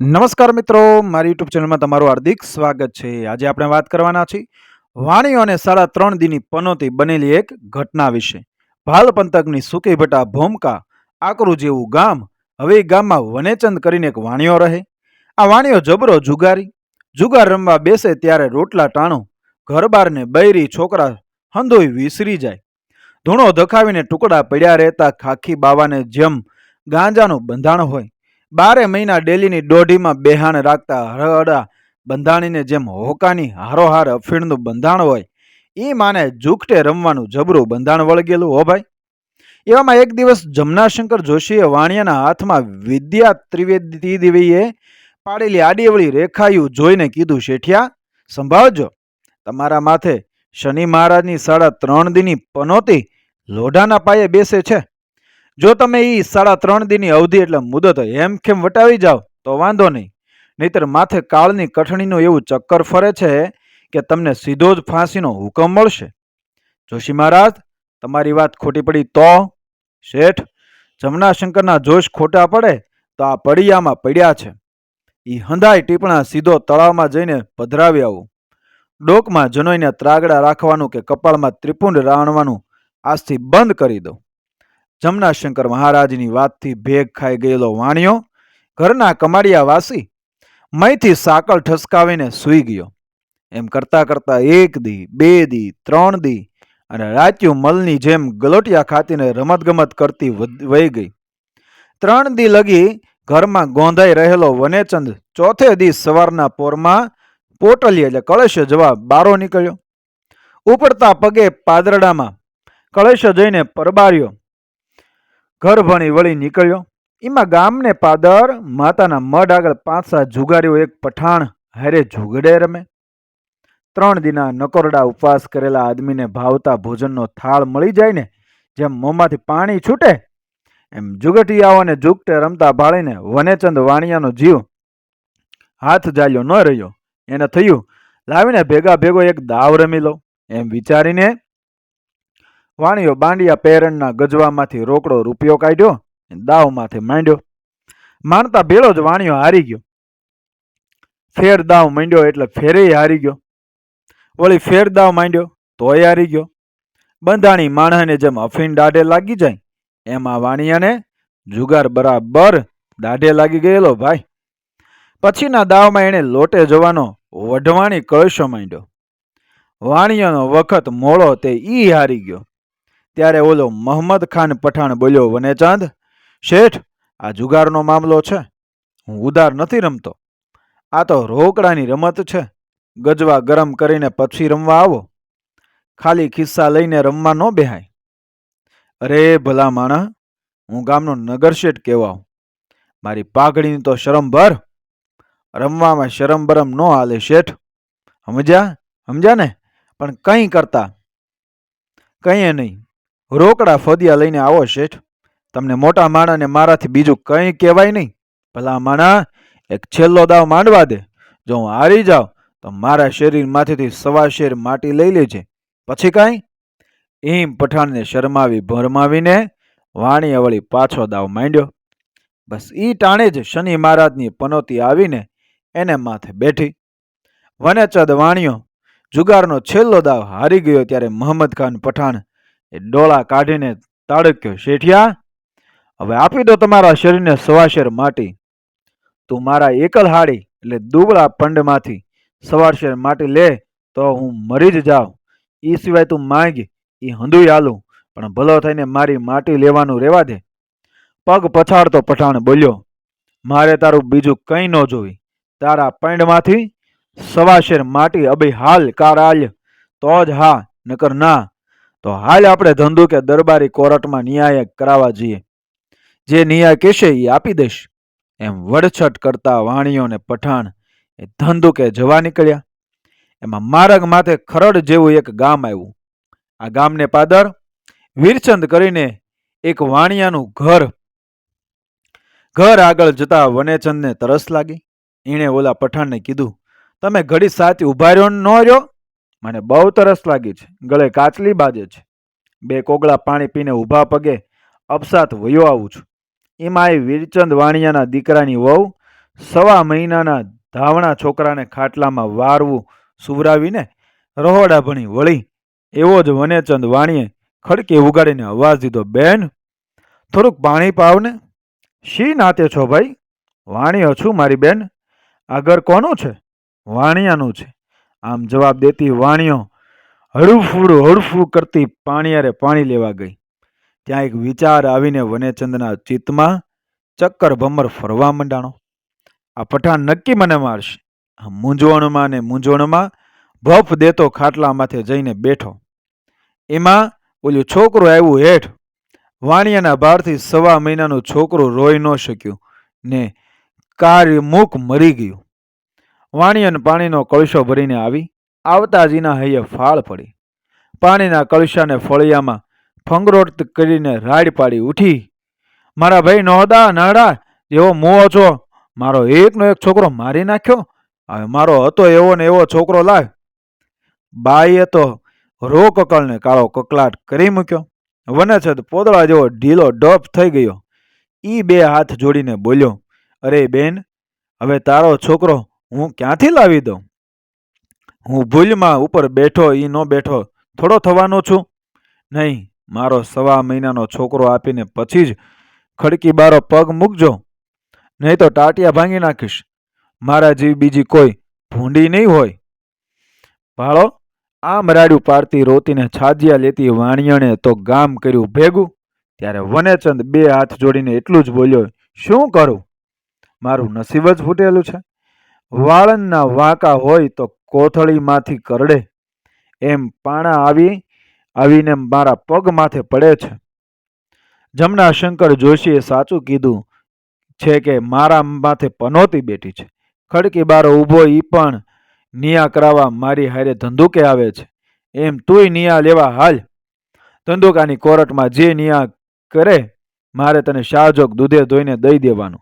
નમસ્કાર મિત્રો, મારી યુટ્યુબ ચેનલમાં તમારું હાર્દિક સ્વાગત છે. આજે આપણે વાત કરવાના છીએ વાણીઓ અને સાડા ત્રણ દીની પનોતી બનેલી એક ઘટના વિશે. ભાલ પંથકની સુકી ભટા ભોમકા, આકરું જેવું ગામ, હવે એ ગામમાં વનેચંદ કરીને એક વાણીઓ રહે. આ વાણીઓ જબરો જુગારી. જુગાર રમવા બેસે ત્યારે રોટલા ટાણો. ઘરબારને બૈરી છોકરા હંધોઈ વિસરી જાય. ધૂણો ધખાવીને ટુકડા પડ્યા રહેતા ખાખી બાવાને જેમ ગાંજાનું બંધાણ હોય. બારે મહિના ડેલીની દોઢીમાં બેહાણ રાખતા હરહડા બંધાણીને જેમ હોકાની હારોહાર અફીણનું બંધાણ હોય એ માને જુગટે રમવાનું જબરું બંધાણ વળગેલું હો ભાઈ? એવામાં એક દિવસ જમનાશંકર જોશીએ વાણિયાના હાથમાં વિદ્યા ત્રિવેદી દેવીએ પાડેલી આડીવળી રેખાયું જોઈને કીધું, શેઠિયા, સંભાળજો. તમારા માથે શનિ મહારાજની સાડા ત્રણ દીની પનોતી લોઢાના પાયે બેસે છે. જો તમે એ સાડા ત્રણ દીની અવધિ એટલે મુદત એમ કેમ વટાવી જાઓ, તો વાંધો નહીં. નહીતર માથે કાળની કઠણીનું એવું ચક્કર ફરે છે કે તમને સીધો જ ફાંસીનો હુકમ મળશે. જોશી મહારાજ, તમારી વાત ખોટી પડી તો? શેઠ, જમનાશંકરના જોશ ખોટા પડે તો આ પડિયામાં પડ્યા છે. એ હંધાય ટીપણા સીધો તળાવમાં જઈને પધરાવી આવું. ડોકમાં જનોઈને ત્રાગડા રાખવાનું કે કપાળમાં ત્રિપુંડ રાણવાનું આજથી બંધ કરી દો જમનાશંકર મહારાજની વાતથી ભેગ ખાઈ ગયેલો વાણિયો ઘરના કમાડિયા વાસી મયથી સાકળ ઠસકાવીને સૂઈ ગયો. એમ કરતા કરતા એક દી, બે દી, ત્રણ દી અને રાત્યુ મલની જેમ ગલોટિયા ખાતીને રમતગમત કરતી વહી ગઈ. ત્રણ દી લગી ઘરમાં ગોંધાઈ રહેલો વનેચંદ ચોથે દી સવારના પોરમાં પોટલી એટલે કળશ જવા બારો નીકળ્યો. ઉપડતા પગે પાદરડામાં કળશ જઈને પરબાર્યો. ઘર ભણી વળી નીકળ્યો. એમાં ગામને પાદર, માતાના મઢ આગળ પાંચ સાત જુગારીઓ એક પઠાણ હારે જુગડે રમે. ત્રણ દિના નકોરડા ઉપવાસ કરેલા આદમીને ભાવતા ભોજનનો થાળ મળી જાય ને જેમ મોંમાંથી પાણી છૂટે, એમ જુગટિયાઓને જુગટે રમતા ભાળીને વનેચંદ વાણિયાનો જીવ હાથ જાલ્યો ન રહ્યો. એને થયું, લાવીને ભેગા ભેગો એક દાવ રમી લો. એમ વિચારીને વાણીઓ બાંડિયા પેરણના ગજવામાંથી રોકડો રૂપિયો કાઢ્યો અને દાવ માંડ્યો. માનતા ભેળો જ વાણિયો હારી ગયો. ફેર દાવ માંડ્યો એટલે ફેરેય હારી ગયો. વળી ફેર દાવ માંડ્યો તોય હારી ગયો. બંધાણી માણસને જેમ અફીણ દાઢે લાગી જાય, એમ આ વાણિયાને જુગાર બરાબર દાઢે લાગી ગયેલો ભાઈ. પછીના દાવમાં એણે લોટે જવાનો વઢવાણી કળશો માંડ્યો. વાણિયાનો વખત મોળો તે ઈ હારી ગયો. ત્યારે ઓલો મોહમ્મદ ખાન પઠાણ બોલ્યો વનેચાંદ શેઠ, આ જુગારનો મામલો છે. હું ઉધાર નથી રમતો. આ તો રોકડાની રમત છે. ગજવા ગરમ કરીને પછી રમવા આવો. ખાલી ખિસ્સા લઈને રમવા ન બેહાય. અરે ભલા માણા, હું ગામનો નગરશેઠ કહેવાઉં. મારી પાઘડીની તો શરમ ભર. રમવામાં શરમ બરમ ન હાલે શેઠ. સમજ્યા? સમજ્યા ને? પણ કંઈ કરતા? કંઈ નહીં. રોકડા ફદિયા લઈને આવો શેઠ. તમને મોટા માણાને મારાથી બીજું કંઈ કહેવાય નહીં. ભલા માણા, એક છેલ્લો દાવ માંડવા દે. જો હું હારી જાઉં, તો મારા શરીરમાંથી સવા શેર માટી લઈ લેજે. પછી કાંઈ? એમ પઠાણને શરમાવી, ભરમાવીને વાણીએ વળી પાછો દાવ માંડ્યો. બસ ઈ ટાણે જ શનિ મહારાજની પનોતી આવીને એને માથે બેઠી. વનેચદ વાણીઓ જુગારનો છેલ્લો દાવ હારી ગયો ત્યારે મોહમ્મદ ખાન પઠાણ એ ડોળા કાઢીને તાડક્યો, શેઠિયા, હવે આપી દો તમારા શરીરને સવાશેર માટી. તું મારા એકલ હાડી, એટલે દુબળા પંડમાંથી સવારશેર માટી લે, તો હું મરી જ જાઉં. એ સિવાય તું માંગ એ હંધુય આલું, પણ ભલો થઈને મારી માટી લેવાનું રેવા દે. પગ પછાડતો પઠાણ બોલ્યો, મારે તારું બીજું કંઈ ન જોઈ તારા પૈંડમાંથી સવાશેર માટી અભી હાલ કાર આલ તો જ હા, નકર ના તો હાલ આપણે ધંધુ કે દરબારી કોર્ટમાં ન્યાય કરાવવા જઈએ. જે ન્યાય કહેશે એ આપી દઈશ. એમ વડછટ કરતા વાણીઓને પઠાણ એ ધંધુ કે જવા નીકળ્યા. એમાં માર્ગ માથે ખરડ જેવું એક ગામ આવ્યું. આ ગામને પાદર વીરચંદ કરીને એક વાણિયાનું ઘર. ઘર આગળ જતા વનેચંદને તરસ લાગી. એણે ઓલા પઠાણને કીધું, તમે ઘડી સાચી ઊભા રહ્યો ન રહ્યો? મને બહુ તરસ લાગી છે. ગળે કાચલી બાજે છે. બે કોગળા પાણી પીને ઊભા પગે અપસાત વયો આવું છું. એમાં એ વીરચંદ વાણિયાના દીકરાની વહુ સવા મહિનાના ધાવણા છોકરાને ખાટલામાં વારવું સુવરાવીને રહોડા ભણી વળી એવો જ વનેચંદ વાણીએ ખડકે ઉગાડીને અવાજ દીધો, બેન, થોડુંક પાણી પાવને. શી નાતે છો ભાઈ? વાણી છું મારી બેન. આ ઘર કોનું છે? વાણિયાનું છે. આમ જવાબ દેતી વાણીઓ હળુફૂડું હળફું કરતી પાણીયારે પાણી લેવા ગઈ. ત્યાં એક વિચાર આવીને વનેચંદના ચિત્તમાં ચક્કર ભમર ફરવા મંડાણો. આ પઠાણ નક્કી મને મારશે. આ મૂંઝવણમાં ને મૂંઝવણમાં ભફ દેતો ખાટલા માથે જઈને બેઠો. એમાં ઓલું છોકરું આવ્યું હેઠ. વાણિયાના ભારથી સવા મહિનાનું છોકરું રોઈ ન શક્યું ને કાર્યમુખ મરી ગયું. વાણિયાને પાણીનો કળશો ભરીને આવી આવતાજીના હૈયે ફાળ પડી. પાણીના કળશાને ફળિયામાં ફંગરોટ કરીને રાડ પાડી ઉઠી, મારા ભાઈ નહોદા નાડા, એવો મોહ છો. મારો એકનો એક છોકરો મારી નાખ્યો. હવે મારો હતો એવો ને એવો છોકરો લાવ. બાઈએ તો રો કકળને કાળો કકલાટ કરી મૂક્યો. વનછદ પોદળા જેવો ઢીલો ડપ થઈ ગયો. ઈ બે હાથ જોડીને બોલ્યો, અરે બેન, હવે તારો છોકરો હું ક્યાંથી લાવી દઉં? હું ભૂલમાં ઉપર બેઠો એ ન બેઠો, થોડો થવાનો છું. નહીં, મારો સવા મહિનાનો છોકરો આપીને પછી જ ખડકી બારો પગ મૂકજો. નહીં તો ટાટિયા ભાંગી નાખીશ. મારા જેવી બીજી કોઈ ભૂંડી નહીં હોય. ભાળો, આમ મરાડ્યું પાડતી રોતીને છાજિયા લેતી વાણિયણે તો ગામ કર્યું ભેગું. ત્યારે વનેચંદ બે હાથ જોડીને એટલું જ બોલ્યો, શું કરું? મારું નસીબ જ ફૂટેલું છે. વાળંદના વાંકા હોય તો કોથળીમાંથી કરડે. એમ પાણા આવી, આવીને મારા પગ માથે પડે છે. જમના શંકર જોશીએ સાચું કીધું છે કે મારા માથે પનોતી બેઠી છે. ખડકી બારો ઊભો ઈ પણ નિયા કરાવવા મારી હારે ધંધુકે આવે છે. એમ તુંય નિયા લેવા હાલ. ધંધુકાની કોરટમાં જે નિયા કરે, મારે તને શાહજોગ દૂધે ધોઈને દઈ દેવાનું.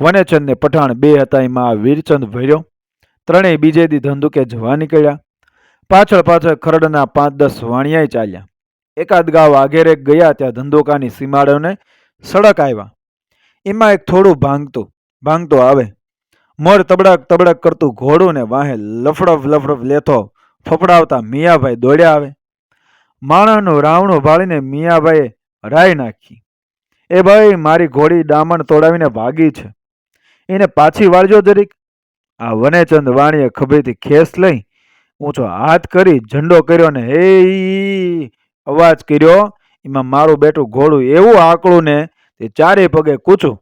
વનેચંદ ને પઠાણ બે હતા એમાં આ વીરચંદ ભર્યો. ત્રણેય બીજે દી ધંધુકે જવા નીકળ્યા. પાછળ પાછળ ખરડના પાંચ દસ વાણિયાય ચાલ્યા. એકાદ ગાવ આગેરે ગયા ત્યાં ધંધુકાની સીમાડોને સડક આવ્યા એમાં એક થોડું ભાંગતું ભાંગતું આવે. મોર તબડક તબડક કરતું ઘોડું ને વાહે લફડફ લફડફ લેથો ફફડાવતા મિયાભાઈ દોડ્યા આવે. માણસનું રાવણું ભાળીને મિયાભાઈએ રાઈ નાખી. એ ભાઈ, મારી ઘોડી ડામણ તોડાવીને ભાગી છે. એને પાછી વાળજો જરીક. આ વનેચંદ વાણીએ ખભેથી ખેસ લઈ ઊંચો હાથ કરી ઝંડો કર્યો ને હે અવાજ કર્યો, એમાં મારું બેટું ઘોડું એવું આકળું ને તે ચારે પગે કૂચું.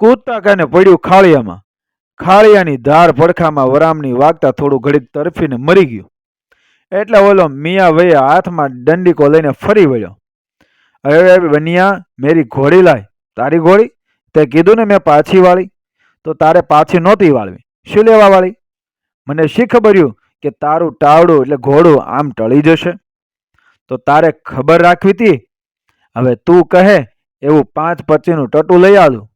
કૂદતા કાને પડ્યું ખાળિયામાં. ખાળિયાની ધાર પડખામાં વરામની વાગતા થોડું ઘડીક તરફીને મરી ગયું. એટલે ઓલો મિયા વયે હાથમાં દંડીકો લઈને ફરી વળ્યો. અરે બનિયા મેરી ઘોડી લાય. તારી ઘોડી? તે કીધું ને મેં પાછી વાળી. તો તારે પાછી નહોતી વાળવી. શું લેવા વાળી? મને શી ખબર્યું કે તારું ટાવડું એટલે ઘોડું આમ ટળી જશે? તો તારે ખબર રાખવી હતી હવે તું કહે એવું પાંચ પચીનું ટટું લઈ આવું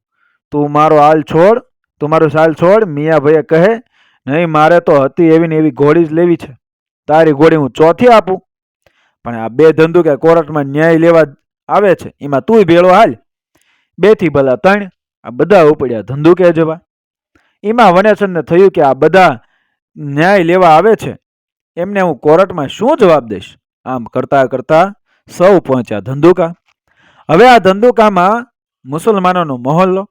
તું મારો હાલ છોડ, તું મારું સાલ છોડ, મિયાભાઈએ કહે, નહીં, મારે તો હતી એવી ને એવી ઘોડી જ લેવી છે. તારી ઘોડી હું ચોથી આપું. પણ આ બે ધંધુકે કોર્ટમાં ન્યાય લેવા આવે છે, એમાં તુંય ભેળો હાલ. બેથી ભલા ત્રણ. આ બધા ઉપડ્યા. ધંધુકે જવા એમાં વનેચંદને થયું કે આ બધા ન્યાય લેવા આવે છે. એમને હું કોર્ટમાં શું જવાબ દઈશ? આમ કરતા કરતા સૌ પહોંચ્યા ધંધુકા. હવે આ ધંધુકામાં મુસલમાનોનો મહોલ્લો,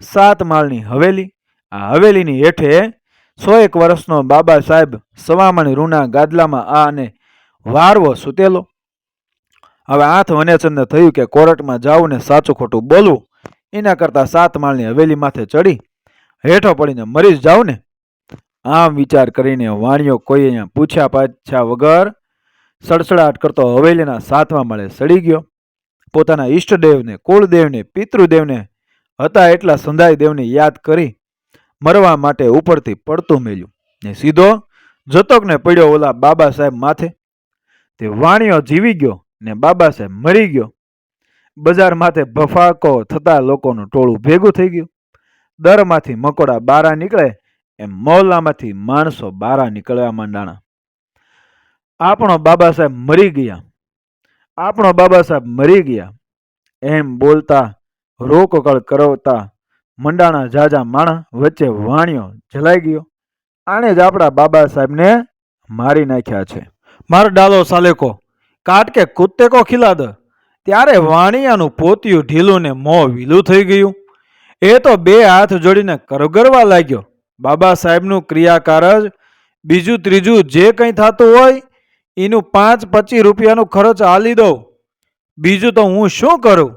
સાત માળની હવેલી. આ હવેલીની હેઠે સો એક વર્ષનો બાબા સાહેબ સવામણ રૂના ગાદલામાં આ અને વારવો સૂતેલો. હવે આઠ વનેચંદને થયું કે કોર્ટમાં જાવું ને સાચું ખોટું બોલવું. એના કરતાં સાત માળની હવેલી માથે ચડી, હેઠો પડીને મરી જ જાઉં ને આમ વિચાર કરીને વાણિયો કોઈ અહીંયા પૂછ્યા પાછા વગર સડસડાટ કરતો હવેલીના સાતમા માળે સડી ગયો. પોતાના ઈષ્ટદેવને, કુળદેવને, પિતૃદેવને હતા એટલા સંધાય દેવને યાદ કરી મરવા માટે ઉપરથી પડતું મેલ્યું ને સીધો જતોકને પડ્યો ઓલા બાબા સાહેબ માથે. તે વાણિયો જીવી ગયો ને બાબા સાહેબ મરી ગયો. બજાર માથે ભફાકો થતા લોકોનું ટોળું ભેગું થઈ ગયું. દરમાંથી મકોડા બારા નીકળે એમ મોલામાંથી માણસો બારા નીકળવા માંડાણા. આપણો બાબા સાહેબ મરી ગયા. આપણો બાબા સાહેબ મરી ગયા. એમ બોલતા રોકકળ કરવતા મંડાણા જાજા માણા વચ્ચે વાણિયો જલાઈ ગયો. આણે જ આપણા બાબા સાહેબને મારી નાખ્યા છે. માર ડાલો સાલેકો. કાટ કે કુત્તે કો ખિલાદ. ત્યારે વાણિયાનું પોતિયું ઢીલું ને મોં વીલું થઈ ગયું. એ તો બે હાથ જોડીને કરગરવા લાગ્યો. બાબા સાહેબનું ક્રિયાકાર જ બીજું ત્રીજું જે કંઈ થતું હોય, એનું પાંચ પચીસ રૂપિયાનું ખર્ચ આલી દઉં. બીજું તો હું શું કરું?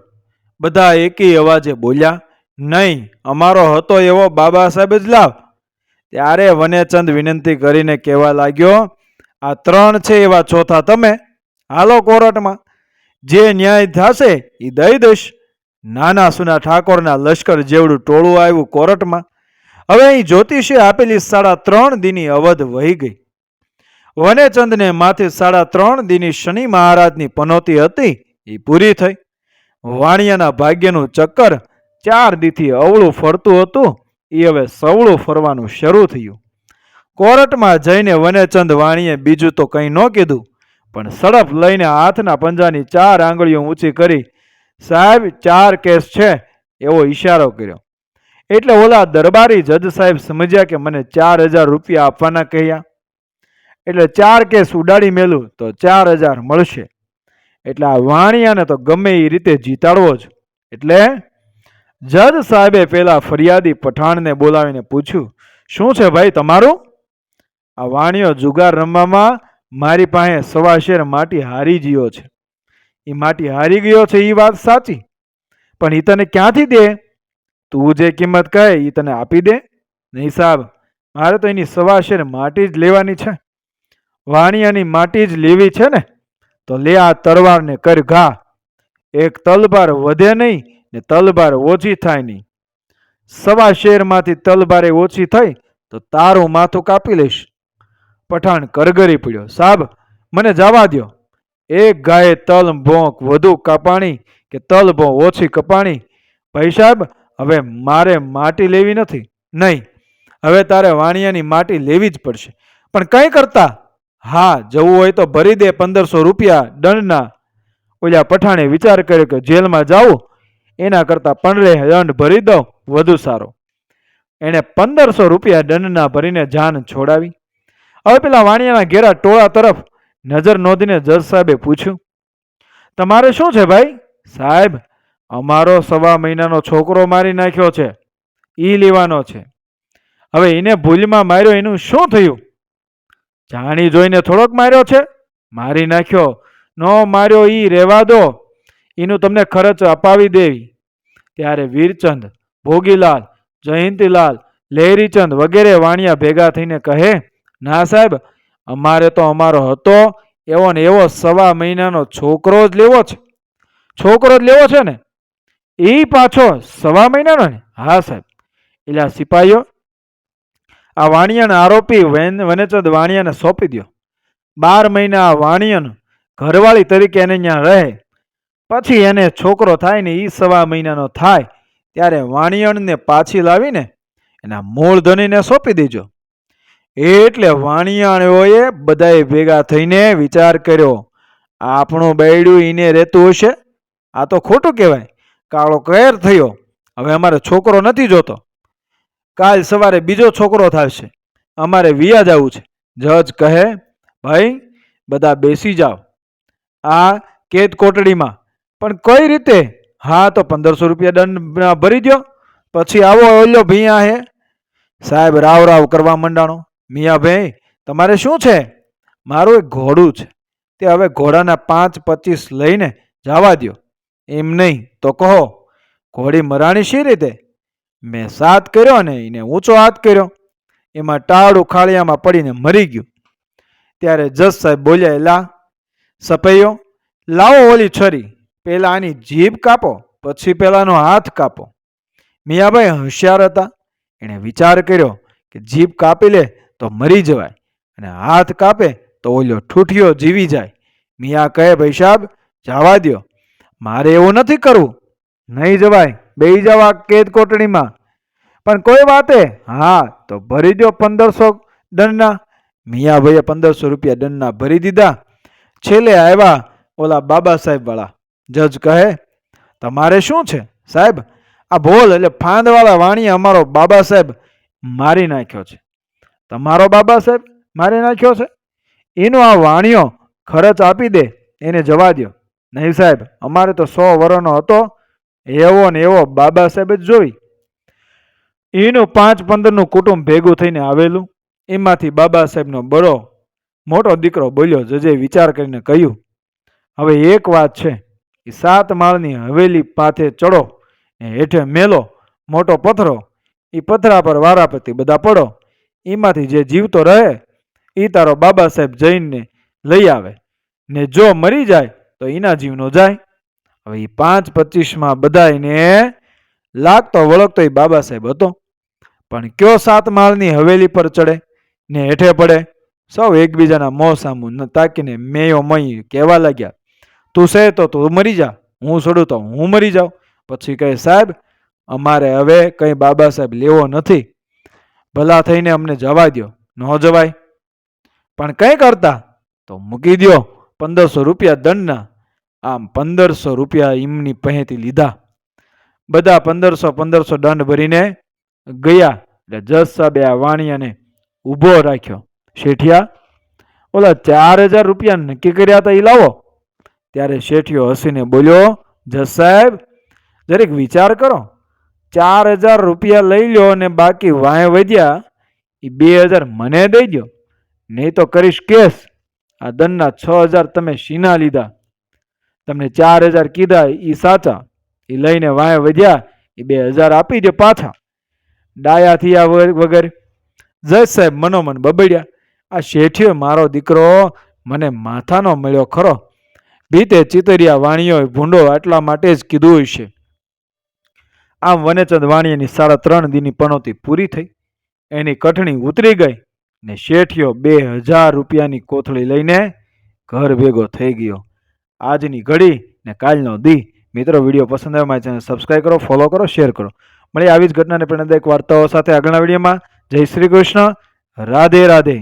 બધા એકી અવાજે બોલ્યા, નહીં, અમારો હતો એવો બાબા સાહેબ જ લાવ. ત્યારે વનેચંદ વિનંતી કરીને કહેવા લાગ્યો, આ ત્રણ છે એવા ચોથા તમે. હાલો કોર્ટમાં. જે ન્યાય થશે એ દઈ દઈશ. નાના સુના ઠાકોરના લશ્કર જેવડું ટોળું આવ્યું કોર્ટમાં. હવે અહીં જ્યોતિષે આપેલી સાડા ત્રણ દીની અવધ વહી ગઈ. વનેચંદને માથે સાડા ત્રણ દીની શનિ મહારાજની પનોતી હતી એ પૂરી થઈ. વાણિયાના ભાગ્યનું ચક્કર ચાર દીથી અવળું ફરતું હતું એ હવે સવળું ફરવાનું શરૂ થયું. કોર્ટમાં જઈને વનેચંદ વાણીએ બીજું તો કંઈ ન કીધું. પણ સડપ લઈને હાથના પંજાની ચાર આંગળીઓ ઊંચી કરી, સાહેબ, ચાર કેસ છે, એવો ઈશારો કર્યો. એટલે ઓલા દરબારી જજ સાહેબ સમજ્યા કે મને ચાર હજાર રૂપિયા આપવાના કહ્યા. એટલે ચાર કેસ ઉડાડી મેલું તો ચાર હજાર મળશે. એટલે આ વાણિયાને તો ગમે એ રીતે જીતાડવો જ. એટલે જજ સાહેબે પેલા ફરિયાદી પઠાણને બોલાવીને પૂછ્યું, શું છે ભાઈ તમારું? આ વાણિયો જુગાર રમવામાં મારી પાસે સવા શેર માટી હારી ગયો છે. એ માટી હારી ગયો છે એ વાત સાચી. પણ એ તને ક્યાંથી દે? તું જે કિંમત કહે એ તને આપી દે. નહીં સાહેબ, મારે તો એની સવા શેર માટી જ લેવાની છે. વાણિયાની માટી જ લેવી છે ને? તો લે આ તલવારને કર ઘા. એક તલબાર વધે નહીં ને તલબાર ઓછી થાય નહીં. સવા શેરમાંથી તલબારે ઓછી થઈ તો તારું માથું કાપી લઈશ. પઠાણ કરગરી પડ્યો. સાબ, મને જવા દ્યો. એક ગાયે તલ, ભોંક, વધુ કપાણી કે તલ ભો ઓછી કપાણી? ભાઈ સાહેબ હવે મારે માટી લેવી નથી. નહીં, હવે તારે વાણિયાની માટી લેવી જ પડશે. પણ કંઈ કરતા? હા, જવું હોય તો ભરી દે પંદરસો રૂપિયા દંડના. ઓલા પઠાણે વિચાર કર્યો કે જેલમાં જાવું એના કરતાં પંદરે દંડ ભરી દઉં, વધુ સારો. એણે પંદરસો રૂપિયા દંડના ભરીને જાન છોડાવી. હવે પેલા વાણિયાના ઘેરા ટોળા તરફ નજર નોંધીને જજ સાહેબે પૂછ્યું, તમારે શું છે ભાઈ? સાહેબ, અમારો સવા મહિનાનો છોકરો મારી નાખ્યો છે. ઈ લેવાનો છે. હવે એને ભૂલમાં માર્યો એનું શું થયું? જાણી જોઈને થોડોક માર્યો છે? મારી નાખ્યો. નો માર્યો, ઈ રહેવા દો. એનું તમને ખર્ચ અપાવી દેવી. ત્યારે વીરચંદ, ભોગીલાલ, જયંતીલાલ, લહેરીચંદ વગેરે વાણિયા ભેગા થઈને કહે ના સાહેબ, અમારે તો અમારો હતો, એવો ને એવો સવા મહિનાનો છોકરો જ લેવો છે. છોકરો જ લેવો છે ને? એ પાછો સવા મહિનાનો ને? હા સાહેબ. એટલે સિપાહીઓ આ વાણિયાને આરોપી વેન, વનેચંદ વાણિયાને સોંપી દો બાર મહિના આ વાણિયાનું ઘરવાળી તરીકે એને ત્યાં રહે. પછી એને છોકરો થાય ને એ સવા મહિનાનો થાય, ત્યારે વાણિયણને પાછી લાવીને એના મૂળ ધણીને સોંપી દેજો. એટલે વાણિયાણીઓએ બધાએ ભેગા થઈને વિચાર કર્યો, આપણું બૈડું એને રહેતું હશે? આ તો ખોટું કહેવાય. કાળો કહેર થયો. હવે અમારે છોકરો નથી જોતો. કાલ સવારે બીજો છોકરો થશે. અમારે વિયા જવું છે. જજ કહે, ભાઈ, બધા બેસી જાઓ. આ કેદ કોટડીમાં. પણ કઈ રીતે? હા, તો પંદરસો રૂપિયા દંડ ભરી દો પછી આવો ઓલ્યો ભીયા હે. સાહેબ, રાવ રાવ કરવા મંડાણો. મિયાભાઈ, તમારે શું છે? મારું એક ઘોડું છે. તે હવે ઘોડાના પાંચ પચીસ લઈને જવા દ્યો. એમ નહીં તો કહો, ઘોડી મરાણી શી રીતે? મેં સાત કર્યો ને એને ઊંચો હાથ કર્યો. એમાં ટાળું ખાળિયામાં પડીને મરી ગયું. ત્યારે જજ સાહેબ બોલ્યા એલા સપૈયો લાવો ઓલી છરી. પહેલાં આની જીભ કાપો, પછી પેલાનો હાથ કાપો. મિયાભાઈ હોશિયાર હતા. એણે વિચાર કર્યો કે જીભ કાપી લે તો મરી જવાય અને હાથ કાપે તો ઓલ્યો ઠૂઠિયો જીવી જાય. મિયા કહે, ભાઈ સાહેબ જવા દ્યો. મારે એવું નથી કરવું. નહીં જવાય બે જવા કેદ કોટડીમાં પણ કોઈ વાતે? હા, તો ભરી દો પંદરસો દંડના. મિયાભાઈએ પંદરસો રૂપિયા દંડના ભરી દીધા. છેલ્લે આવ્યા ઓલા બાબા સાહેબ વાળા જજ કહે, તમારે શું છે, સાહેબ? આ ભોલ એટલે ફાંદવાળા વાણીએ અમારો બાબા સાહેબ મારી નાખ્યો છે. તમારો બાબા સાહેબ, મારી નાખ્યો છે? એનો આ વાણિયો ખર્ચ આપી દે, એને જવા દ્યો. નહીં સાહેબ, અમારે તો સો વર્ષનો હતો, એવો ને એવો બાબા સાહેબ જ જોઈ. એનું પાંચ પંદરનું કુટુંબ ભેગું થઈને આવેલું. એમાંથી બાબા સાહેબનો બડો મોટો દીકરો બોલ્યો, જજે વિચાર કરીને કહ્યું, હવે એક વાત છે, એ સાત માળની હવેલી પાથે ચડો ને હેઠે મેલો, મોટો પથરો, એ પથરા પર વારાપતિ બધા પડો. એમાંથી જે જીવતો રહે એ તારો બાબા સાહેબ જઈને લઈ આવે. ને જો મરી જાય, તો એના જીવનો જાય. હવે એ પાંચ પચીસમાં બધાયને લાગતો વળગતો એ બાબા સાહેબ હતો. પણ કયો સાત માળની હવેલી પર ચડે, ને હેઠે પડે, સૌ એકબીજાના મોં સામું તાકીને મેયો મય કહેવા લાગ્યા. તું છે તો તું મરી જા, હું છોડું તો હું મરી જાઉં. પછી કહે, સાહેબ, અમારે હવે કંઈ બાબા સાહેબ લેવો નથી. ભલા થઈને અમને જવા દ્યો. ન જવાય. પણ કંઈ કરતા તો મૂકી દ્યો પંદરસો રૂપિયા દંડના. આમ પંદરસો રૂપિયા એમની પહેથી લીધા. બધા પંદરસો પંદરસો દંડ ભરીને ગયા. એટલે જજ સાહેબે આ વાણિયાને ઊભો રાખ્યો. શેઠિયા, ઓલા ચાર હજાર રૂપિયા નક્કી કર્યા હતા એ લાવો. ત્યારે શેઠિયો હસીને બોલ્યો, જજ સાહેબ, જરીક વિચાર કરો. ચાર હજાર રૂપિયા લઈ લ્યો અને બાકી વાંય વધ્યા, એ બે હજાર મને દઈ દો નહીં તો કરીશ કેસ. આ દંડના છ હજાર તમે શીના લીધા. તમને ચાર હજાર કીધા એ સાચા. એ લઈને વાંય વધ્યા, એ બે હજાર આપી દો પાછા. ડાયાથી આ વગર વગર. જજ સાહેબ મનોમન બબડ્યા. આ શેઠિયો મારો દીકરો મને માથાનો મળ્યો ખરો. ભીતે ચિતરિયા વાણીઓ ભૂંડો આટલા માટે જ કીધું હશે. આમ વનેચંદ વાણિયાની સાડા ત્રણ દીની પણોતી પૂરી થઈ. એની કઠણી ઉતરી ગઈ ને શેઠિયો બે હજાર રૂપિયાની કોથળી લઈને ઘર ભેગો થઈ ગયો. આજની ઘડી ને કાલનો દી. મિત્રો, વીડિયો પસંદ આવે મારી ચેનલ સબસ્ક્રાઈબ કરો ફોલો કરો શેર કરો. મળી આવી જ ઘટનાને પ્રેરણાદાયક વાર્તાઓ સાથે આગળના વિડીયોમાં. જય શ્રી કૃષ્ણ. રાધે રાધે.